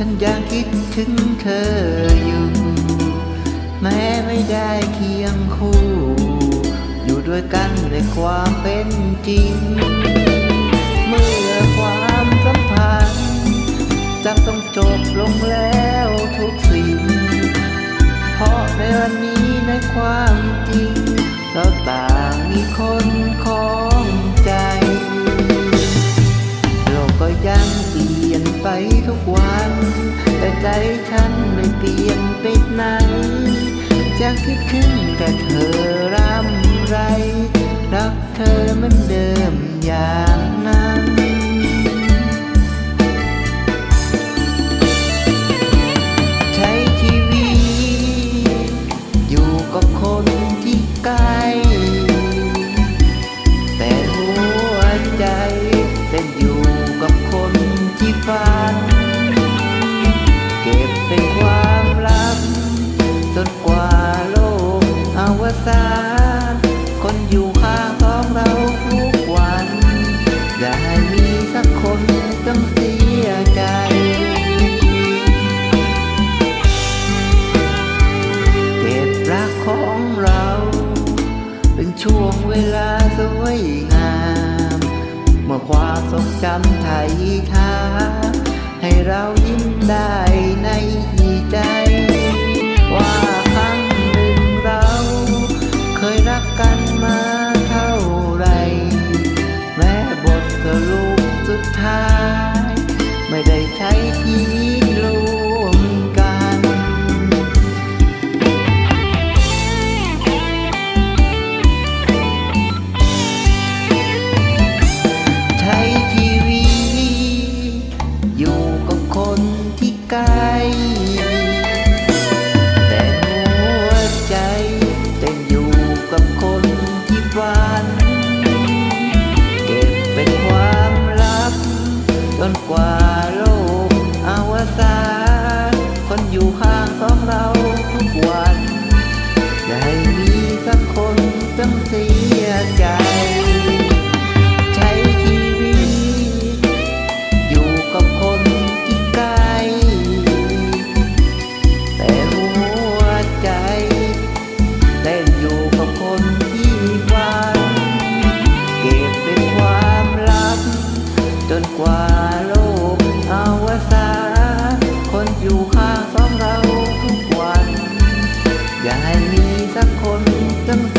ฉันยังคิดถึงเธออยู่ แม้ไม่ได้เคียงคู่ อยู่ด้วยกันในความเป็นจริง เมื่อความสัมพันธ์จำต้องจบลงแล้วทุกสิ่ง เพราะในวันนี้ในความ ฉันไม่เปลี่ยนไปไหน จะคิดถึงแต่เธอรำไร รักเธอเหมือนเดิมอย่า สานคนอยู่ข้างของเราทุกวัน อย่าให้มีสักคนต้องเสียใจเก็บรักของเรา เป็นช่วงเวลาสวยงาม เมื่อความทรงจำไทยทาให้เรายิ้มได้ในใจว่า your. distant